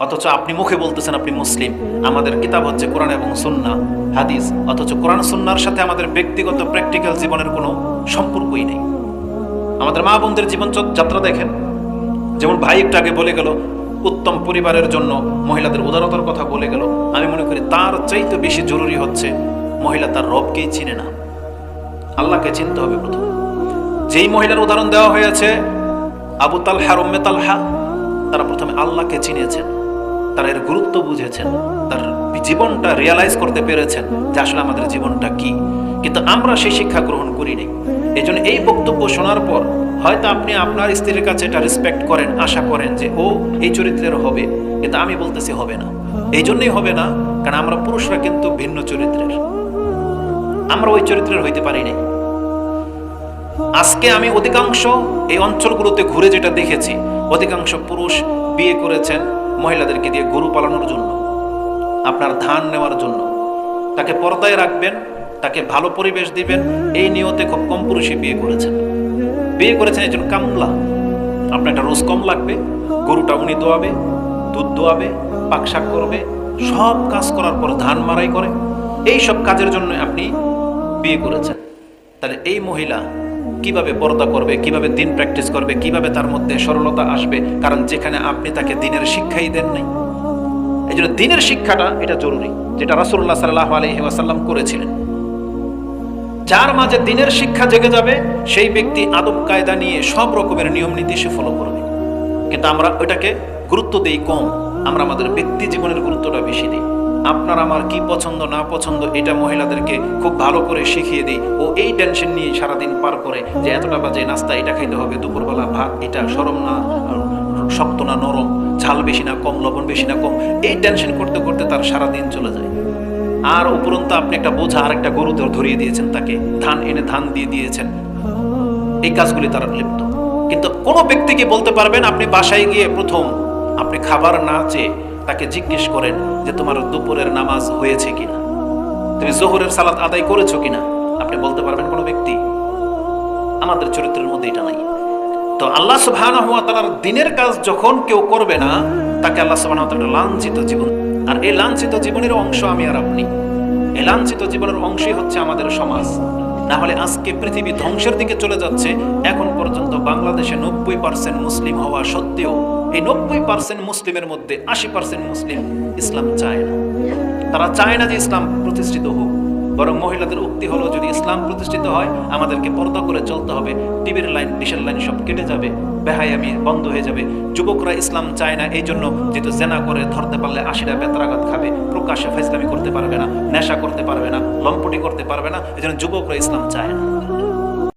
অথচ আপনি মুখে বলতেছেন আপনি মুসলিম। আমাদের কিতাব হচ্ছে কোরআন এবং সুন্না, হাদিস। অথচ কোরআন সুন্নার সাথে আমাদের ব্যক্তিগত প্র্যাকটিক্যাল জীবনের কোনো সম্পর্কই নেই। আমাদের মা বোনদের জীবন যাত্রা দেখেন। যেমন ভাই একটু আগে বলে গেল, উত্তম পরিবারের জন্য মহিলাদের উদারতার কথা বলে গেল। আমি মনে করি তার চাইতে বেশি জরুরি হচ্ছে মহিলা তার রবকেই চিনে না। আল্লাহকে চিনতে হবে প্রথম। যেই মহিলার উদাহরণ দেওয়া হয়েছে, আবু তালহা রম্মে তালহা, তারা প্রথমে আল্লাহকে চিনেছেন। তারা এর গুরুত্ব বুঝেছেন, তার জীবনটা রিয়ালাইজ করতে পেরেছেন যে আসলে আমাদের জীবনটা কি। কিন্তু আমরা সেই শিক্ষা গ্রহণ করিনি এই জন্য এই বক্তব্য শোনার পর হয়তো আপনি আপনার স্ত্রীর কাছে এটা রেসপেক্ট করেন, আশা করেন যে, ও, এই চরিত্রের হবে, কিন্তু আমি বলতেছি হবে না। এই জন্যই হবে না, কারণ আমরা পুরুষরা কিন্তু ভিন্ন চরিত্রের। আমরা ওই চরিত্রের হইতে পারি নাই। আজকে আমি অধিকাংশ এই অঞ্চলগুলোতে ঘুরে যেটা দেখেছি, অধিকাংশ পুরুষ বিয়ে করেছেন মহিলাদেরকে দিয়ে গরু পালানোর জন্য, আপনার ধান নেওয়ার জন্য। তাকে পর্দায় রাখবেন, তাকে ভালো পরিবেশ দিবেন, এই নিয়তে খুব কম পুরুষই বিয়ে করেছেন। বিয়ে করেছেন একজন কামলা। আপনার একটা রোজ কম লাগবে, গরুটা উনি দোয়াবে, দুধ দোয়াবে পাকশাক করবে, সব কাজ করার পর ধান মারাই করে। এই সব কাজের জন্য আপনি বিয়ে করেছেন। তাহলে এই মহিলা কীভাবে পর্দা করবে, কীভাবে দিন প্র্যাকটিস করবে, কীভাবে তার মধ্যে সরলতা আসবে, কারণ যেখানে আপনি তাকে দিনের শিক্ষাই দেন নাই। এই জন্য দিনের শিক্ষাটা এটা জরুরি, যেটা রাসুল্লাহ সাল্লাহ আলহি ওয়াসাল্লাম করেছিলেন। যার মাঝে দিনের শিক্ষা জেগে যাবে, সেই ব্যক্তি আদব কায়দা নিয়ে সব রকমের নিয়ম নীতি সে ফলো করবে। কিন্তু আমরা ওইটাকে গুরুত্ব দেই কম, আমরা আমাদের ব্যক্তি জীবনের গুরুত্বটা বেশি দিই। আপনার আমার কি পছন্দ, না পছন্দ, এটা মহিলাদেরকে খুব ভালো করে শিখিয়ে দিই। ও এই টেনশন নিয়ে সারাদিন পার করে যে এতটা বাজে নাস্তা এটা খাইতে হবে, দুপুরবেলা ভাত, এটা সরম না শক্ত না, নরম, ঝাল বেশি না, কম, লবণ বেশি না, কম, এই টেনশন করতে করতে তার সারাদিন চলে যায়। আর উপরন্ত আপনি একটা বোঝা আর একটা গরু ধরিয়ে দিয়েছেন তাকে, ধান এনে ধান দিয়ে দিয়েছেন। এই কাজগুলি তারা লিপ্ত। কিন্তু কোনো ব্যক্তিকে বলতে পারবেন আপনি বাসায় গিয়ে প্রথম আপনি খাবার না চেয়ে তাকে জিজ্ঞেস করেন যে তোমার দুপুরের নামাজ হয়েছে কিনা? তুমি জোহরের সালাত আদায় করেছ কিনা? আপনি বলতে পারবেন কোনো ব্যক্তি, আমাদের চরিত্রের মধ্যে এটা নাই। তো আল্লাহ সুবহানাহু ওয়া তাআলার দিনের কাজ যখন কেউ করবে না, তাকে আল্লাহ তাআলা লাঞ্ছিত জীবন। আর এই লাঞ্ছিত জীবনের অংশ আমি আর আপনি। এই লাঞ্ছিত জীবনের অংশই হচ্ছে আমাদের সমাজ। না হলে আজকে পৃথিবী ধ্বংসের দিকে চলে যাচ্ছে, এখন পর্যন্ত বাংলাদেশে নব্বই পার্সেন্ট মুসলিম হওয়া সত্ত্বেও এই নব্বই পার্সেন্ট মুসলিমের মধ্যে আশি পার্সেন্ট মুসলিম ইসলাম চায় না। তারা চায় না যে ইসলাম প্রতিষ্ঠিত হোক। বরং মহিলাদের উক্তি হলো, যদি ইসলাম প্রতিষ্ঠিত হয়, আমাদেরকে পর্দা করে চলতে হবে, টিভির লাইন ডিশের লাইন সব কেটে যাবে, বেহায়ামি বন্ধ হয়ে যাবে। যুবকরা ইসলাম চায় না এই জন্য যেহেতু জেনা করে ধরতে পারলে আশিটা বেতরাঘাত খাবে, প্রকাশ্যে ফাইসলামি করতে পারবে না, নেশা করতে পারবে না, লম্পটি করতে পারবে না এই জন্য যুবকরা ইসলাম চায় না।